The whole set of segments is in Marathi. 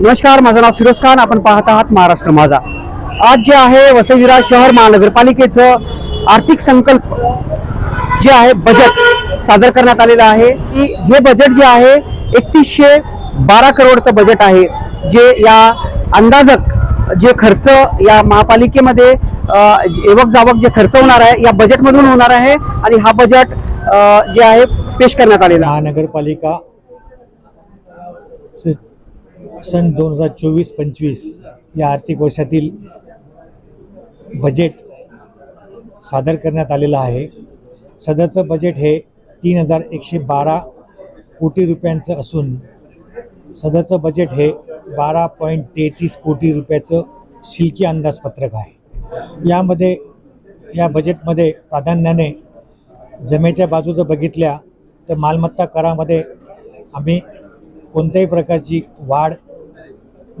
नमस्कार माझं नाव फिरोज खान. आपण पाहत आहात महाराष्ट्र माझा. आज जे आहे वसईविरा शहर महानगरपालिकेचं आर्थिक संकल्प जे आहे बजेट सादर करण्यात आलेलं आहे. की हे बजेट जे आहे एकतीसशे बारा करोडचं बजेट आहे. जे या अंदाजक जे खर्च या महापालिकेमध्ये एवक जावक जे खर्च होणार आहे या बजेटमधून होणार आहे आणि हा बजेट जे आहे पेश करण्यात आलेला आहे. महानगरपालिका सन दोन हजार चोवीस पंचवीस या आर्थिक वर्षातील बजेट सादर करण्यात आलेलं आहे. सदरचं बजेट हे तीन हजार एकशे बारा कोटी रुपयांचं असून सदरचं बजेट हे बारा पॉईंट तेहतीस कोटी रुपयाचं शिल्की अंदाजपत्रक आहे. यामध्ये या बजेटमध्ये प्राधान्याने जमेच्या बाजू जर बघितल्या तर मालमत्ता करामध्ये आम्ही कोणत्याही प्रकारची वाढ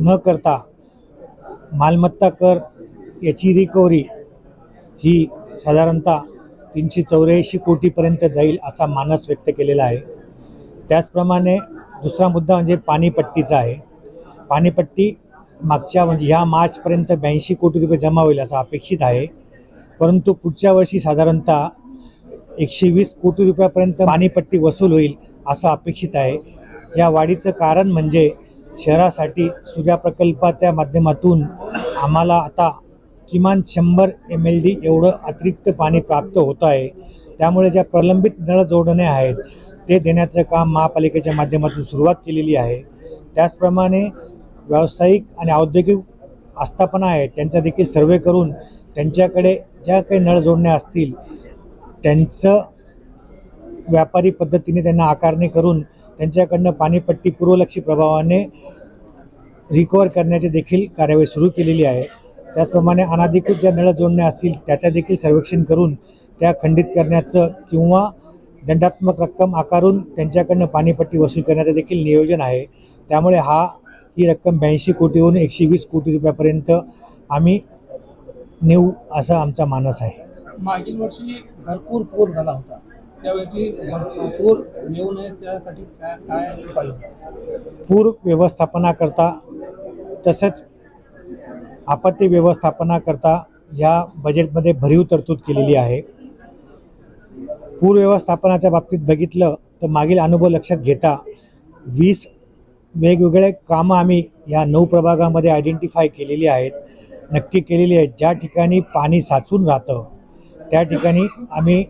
न करता मालमत्ता कर याची रिकव्हरी ही साधारणतः तीनशे चौऱ्याऐंशी कोटीपर्यंत जाईल असा मानस व्यक्त केलेला आहे. त्याचप्रमाणे दुसरा मुद्दा म्हणजे पाणीपट्टीचा आहे. पाणीपट्टी मागच्या म्हणजे ह्या मार्चपर्यंत ब्याऐंशी कोटी रुपये जमा होईल असं अपेक्षित आहे. परंतु पुढच्या वर्षी साधारणतः एकशे वीस कोटी रुपयापर्यंत पाणीपट्टी वसूल होईल असं अपेक्षित आहे. या वाढीचं कारण म्हणजे शहरासाठी सूर्या प्रकल्पाच्या माध्यमातून आम्हाला आता किमान शंभर एम एल डी एवढं अतिरिक्त पाणी प्राप्त होत आहे. त्यामुळे ज्या प्रलंबित नळ जोडणे आहेत ते देण्याचं काम महापालिकेच्या माध्यमातून सुरुवात केलेली आहे. त्याचप्रमाणे व्यावसायिक आणि औद्योगिक आस्थापना आहेत त्यांचा देखील सर्वे करून त्यांच्याकडे ज्या काही नळ जोडण्या असतील त्यांचं व्यापारी पद्धतीने त्यांना आकारणी करून त्यांच्याकडनं पाणीपट्टी पूर्वलक्षी प्रभावाने रिकवर करण्याची देखील कार्यवाही सुरू केलेली आहे. त्याचप्रमाणे अनाधिकृत ज्या नळ जोडण्या असतील त्याच्या देखील सर्वेक्षण करून त्या खंडित करण्याचं किंवा दंडात्मक रक्कम आकारून त्यांच्याकडनं पाणीपट्टी वसूल करण्याचं देखील नियोजन आहे. त्यामुळे हा ही रक्कम ब्याऐंशी कोटीहून एकशे वीस कोटी रुपयापर्यंत आम्ही नेऊ असा आमचा मानस आहे. मागील वर्षी भरपूर पूर झाला होता. त्यावेळी पूर येऊ नये त्यासाठी काय काय पूर व्यवस्थापनाकरता तसंच आपत्ती व्यवस्थापनाकरता या बजेटमध्ये भरीव तरतूद केलेली आहे. पूर व्यवस्थापनाच्या बाबतीत बघितलं तर मागील अनुभव लक्षात घेता वीस वेगवेगळे कामं आम्ही या नऊ प्रभागामध्ये आयडेंटिफाय केलेली आहेत. नक्की केलेली आहेत. ज्या ठिकाणी पाणी साचून राहतं त्या ठिकाणी आम्ही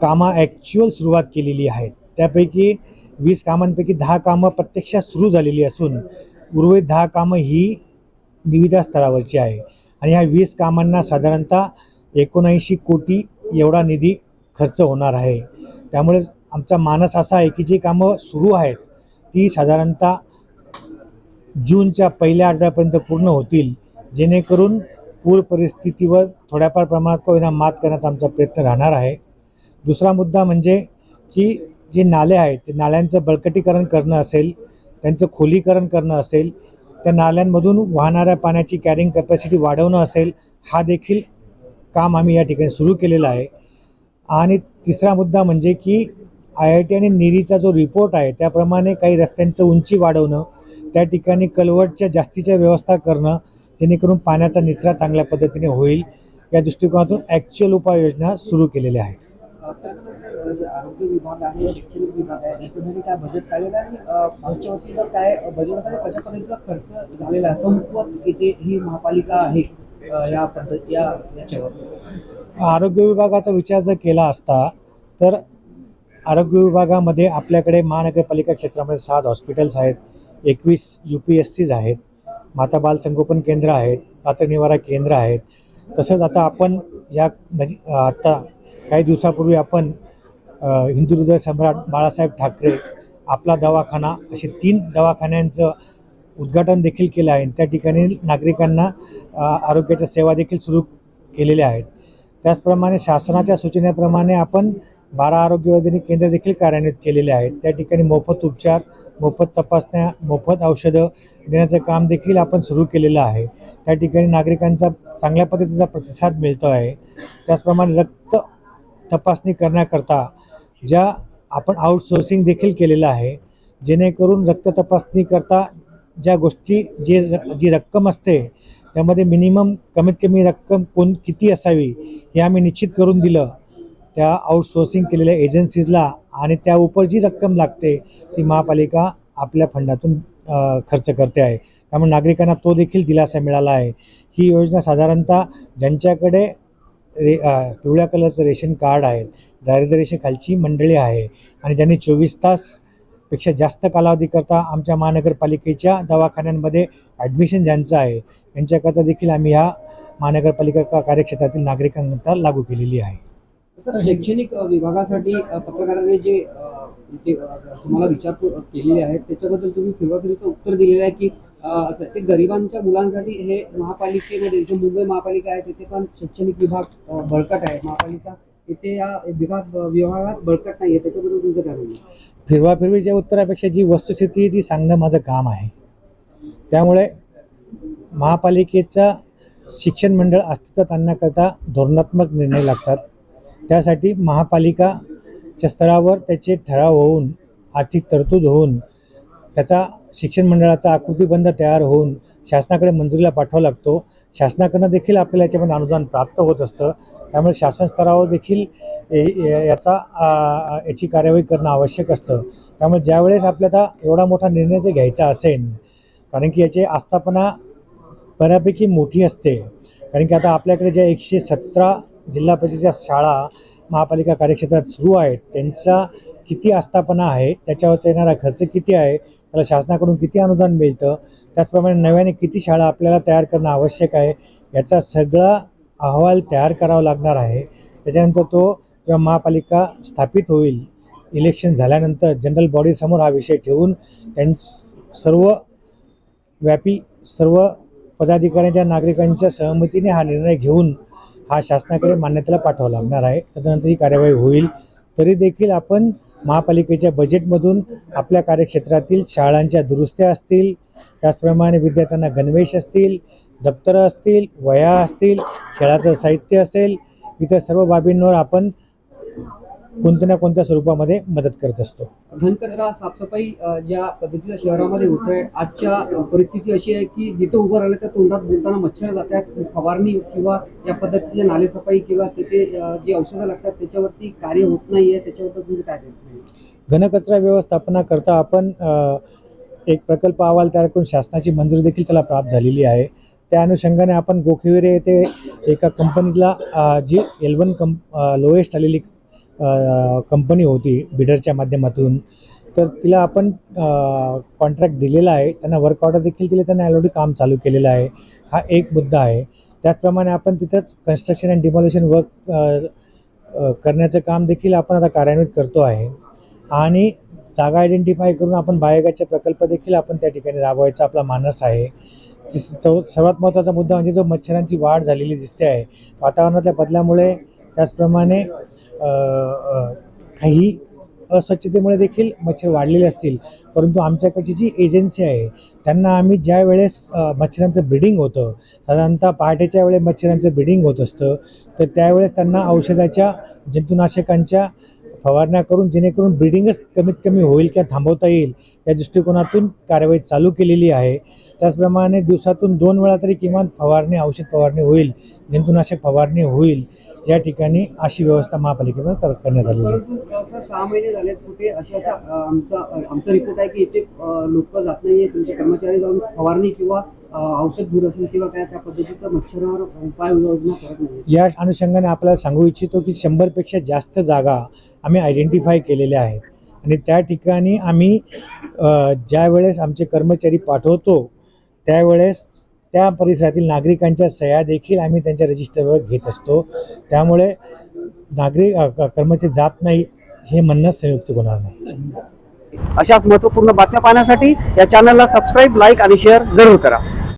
कामं ॲक्च्युअल सुरुवात केलेली आहेत. त्यापैकी वीस कामांपैकी दहा कामं प्रत्यक्षात सुरू झालेली असून उर्वरित दहा कामं ही विविध स्तरावरची आहे. आणि ह्या वीस कामांना साधारणतः एकोणऐंशी कोटी एवढा निधी खर्च होणार आहे. त्यामुळे आमचा मानस असा आहे की जी कामं सुरू आहेत ती साधारणतः जूनच्या पहिल्या आठवड्यापर्यंत पूर्ण होतील. जेणेकरून पूर परिस्थितीवर थोड्याफार प्रमाणात का होईना मात करण्याचा आमचा प्रयत्न राहणार आहे. दुसरा मुद्दा म्हणजे की जे नाले आहेत ते नाल्यांचं बळकटीकरण करणं असेल त्यांचं खोलीकरण करणं असेल त्या नाल्यांमधून वाहणाऱ्या पाण्याची कॅरिंग कॅपॅसिटी वाढवणं असेल हा देखील काम आम्ही या ठिकाणी सुरू केलेलं आहे. आणि तिसरा मुद्दा म्हणजे की आय आय टी आणि निरीचा जो रिपोर्ट आहे त्याप्रमाणे काही रस्त्यांचं उंची वाढवणं त्या ठिकाणी कलवटच्या जास्तीच्या व्यवस्था करणं जेणेकरून पाण्याचा निचरा चांगल्या पद्धतीने होईल या दृष्टिकोनातून ॲक्च्युअल उपाययोजना सुरू केलेल्या आहेत. आरोग्य विभाग आहे शैक्षणिक विभाग आहे याच्यामध्ये म्हणजे काय बजेट काढलेलं आणि मागच्या वर्षी जर काय बजेटमध्ये कशापर्यंत खर्च झालेला आहे? तो येथे ही महापालिका आहे या पद्धती या याच्यावर? आरोग्य विभागाचा विचार जर केला असता तर आरोग्य विभागामध्ये आपल्याकडे महानगरपालिका क्षेत्रामध्ये सात हॉस्पिटल्स आहेत एकवीस यू पी एस सीज आहेत माता बाल संगोपन केंद्र आहेत रात्र केंद्र आहेत. तसंच आता आपण या नजी आता काही दिवसापूर्वी आपण हिंदू हृदय सम्राट बाळासाहेब ठाकरे आपला दवाखाना असे तीन दवाखान्यांचं उद्घाटन देखील केलं आहे. त्या ठिकाणी नागरिकांना आरोग्याच्या सेवा देखील सुरू केलेल्या आहेत. त्याचप्रमाणे शासनाच्या सूचनेप्रमाणे आपण बारा आरोग्यवर्धिनी केंद्र देखील कार्यान्वित केलेले आहेत. त्या ठिकाणी मोफत उपचार मोफत तपासण्या मोफत औषधं देण्याचं काम देखील आपण सुरू केलेलं आहे. त्या ठिकाणी नागरिकांचा चांगल्या पद्धतीचा प्रतिसाद मिळतो आहे. त्याचप्रमाणे रक्त तपासणी करण्याकरता ज्या आपण आउटसोर्सिंग देखील केलेलं आहे जेणेकरून रक्त तपासणी करता ज्या गोष्टी जे जी रक्कम असते त्यामध्ये मिनिमम कमीत कमी रक्कम कोण किती असावी हे आम्ही निश्चित करून दिलं. त्या आउटसोर्सिंग केलेल्या एजन्सीजला आणि त्या उपर जी रक्कम लागते ती महापालिका आपल्या फंडातून खर्च करते आहे. त्यामुळे नागरिकांना तो देखील दिलासा मिळाला आहे. ही योजना साधारणतः ज्यांच्याकडे रे पिवळ्या कलरचं रेशन कार्ड आहे. दारिद्र्य रेषेखालची मंडळी आहे. आणि ज्यांनी चोवीस तासपेक्षा जास्त कालावधीकरता आमच्या महानगरपालिकेच्या दवाखान्यांमध्ये ॲडमिशन ज्यांचं आहे यांच्याकरता देखील आम्ही ह्या महानगरपालिका कार्यक्षेत्रातील नागरिकांकरता लागू केलेली आहे. शैक्षणिक विभागासाठी पत्रकारांनी जे तुम्हाला विचारपूर केलेली आहे त्याच्याबद्दल तुम्ही फिरवाफिरीचं उत्तर दिलेलं आहे की असं ते गरिबांच्या मुलांसाठी हे महापालिकेमध्ये जे मुंबई महापालिका आहे तिथे पण शैक्षणिक विभाग बळकट आहे. महापालिका तिथे या विभाग विभागात बळकट नाही आहे त्याच्याबद्दल तुमचं काय म्हणणं फिरवाफिरवीच्या उत्तरापेक्षा जी वस्तुस्थिती आहे ती सांगणं माझं काम आहे. त्यामुळे महापालिकेचा शिक्षण मंडळ अस्तित्वात आणण्याकरता धोरणात्मक निर्णय लागतात. त्यासाठी महापालिकाच्या स्तरावर त्याचे ठराव होऊन आर्थिक तरतूद होऊन त्याचा शिक्षण मंडळाचा आकृतीबंध तयार होऊन शासनाकडे मंजुरीला पाठवावा लागतो. शासनाकडनं देखील आपल्याला याच्यामध्ये अनुदान प्राप्त होत असतं. त्यामुळे शासन स्तरावर देखील ए- याचा याची कार्यवाही करणं आवश्यक असतं. त्यामुळे ज्यावेळेस आपल्याला एवढा मोठा निर्णय जर घ्यायचा असेल कारण की याची आस्थापना बऱ्यापैकी मोठी असते. कारण की आता आपल्याकडे ज्या एकशे सतरा जिल्हा परिषदेच्या शाळा महापालिका कार्यक्षेत्रात सुरू आहेत त्यांचा किती आस्थापना आहे त्याच्यावरचा येणारा खर्च किती आहे त्याला शासनाकडून किती अनुदान मिळतं त्याचप्रमाणे नव्याने किती शाळा आपल्याला तयार करणं आवश्यक आहे याचा सगळा अहवाल तयार करावा लागणार आहे. त्याच्यानंतर तो जेव्हा महापालिका स्थापित होईल इलेक्शन झाल्यानंतर जनरल बॉडीसमोर हा विषय ठेवून त्यां सर्व व्यापी सर्व पदाधिकाऱ्यांच्या नागरिकांच्या सहमतीने हा निर्णय घेऊन हा शासनाकडे मान्यतेला पाठवावा लागणार आहे. तदनंतर ही कार्यवाही होईल. तरी देखील आपण महापालिकेच्या बजेटमधून आपल्या कार्यक्षेत्रातील शाळांच्या दुरुस्त्या असतील त्याचप्रमाणे विद्यार्थ्यांना गणवेश असतील दप्तरं असतील वह्या असतील खेळाचं साहित्य असेल इतर सर्व बाबींवर आपण कोणत्या ना कोणत्या स्वरूपामध्ये मदत करत असतो. घनकचरा साफसफाई ज्या पद्धतीच्या शहरामध्ये होत आहे आजच्या परिस्थिती अशी आहे की जिथे उभं राहिलं त्या तोंडात बोलताना मच्छर जातात फवारणी किंवा या पद्धतीचे नालेसफाई किंवा तिथे जी औषधं लागतात त्याच्यावरती कार्य होत नाहीये त्याच्याबद्दल तुम्ही काय घनकचरा व्यवस्थापनाकरता आपण एक प्रकल्प अहवाल तयार करून शासनाची मंजुरी देखील त्याला प्राप्त झालेली आहे. त्या अनुषंगाने आपण गोखिवरे येथे एका कंपनीला जी एल वन कंप लोएस्ट आलेली कंपनी होती बिडरच्या माध्यमातून. तर तिला आपण कॉन्ट्रॅक्ट दिलेला आहे. त्यांना वर्क ऑर्डर देखील दिले. त्यांना ऑलरेडी काम चालू केलेलं आहे. हा एक मुद्दा आहे. त्याचप्रमाणे आपण तिथंच कन्स्ट्रक्शन अँड डिमॉलिशन वर्क करण्याचं काम देखील आपण आता कार्यान्वित करतो आहे. आणि जागा आयडेंटिफाय करून आपण बायोगॅसचे प्रकल्प देखील आपण त्या ठिकाणी राबवायचा आपला मानस आहे. चौ सर्वात महत्त्वाचा मुद्दा म्हणजे जो मच्छरांची वाढ झालेली दिसते आहे. वातावरणातल्या बदलामुळे त्याचप्रमाणे काही अस्वच्छतेमुळे देखील मच्छर वाढलेले असतील. परंतु आमच्याकडची जी एजन्सी आहे त्यांना आम्ही ज्या वेळेस मच्छरांचं ब्रिडिंग होतं साधारणतः पहाटेच्या वेळेस मच्छरांचं ब्रिडिंग होत असतं तर त्यावेळेस त्यांना औषधाच्या जंतुनाशकांच्या फवारण्या करून जेणेकरून ब्रिडिंगच कमीत कमी होईल किंवा थांबवता येईल या दृष्टिकोनातून कार्यवाही चालू केलेली आहे. त्याचप्रमाणे दिवसातून दोन वेळा तरी किमान फवारणी औषध फवारणी होईल जंतुनाशक फवारणी होईल. या ठिकाणी अशी व्यवस्था महापालिकेमध्ये कर- करण्यात आलेली आहे. सहा महिने झालेत कुठे अशा अशा अ, आमचा आमचा रिपोर्ट आहे की इथे लोक जात नाहीये तुमचे कर्मचारी जाऊन फवारणी किंवा औषध असेल किंवा काय त्या पद्धतीचा मच्छरावर उपाय योजना करत नाही या अनुषंगाने आपल्याला सांगू इच्छितो की शंभरपेक्षा जास्त जागा आम्ही आयडेंटिफाय केलेल्या आहेत. आणि त्या ठिकाणी आम्ही ज्या वेळेस आमचे कर्मचारी पाठवतो त्यावेळेस त्या परिसरातील नागरिकांच्या सह्या देखील आम्ही त्यांच्या रजिस्टरवर घेत असतो. त्यामुळे नागरिक कर्मचारी जात नाही हे म्हणणं संयुक्त होणार नाही. अशाच महत्त्वपूर्ण बातम्या पाहण्यासाठी या चॅनलला सबस्क्राईब लाईक आणि शेअर जरूर करा.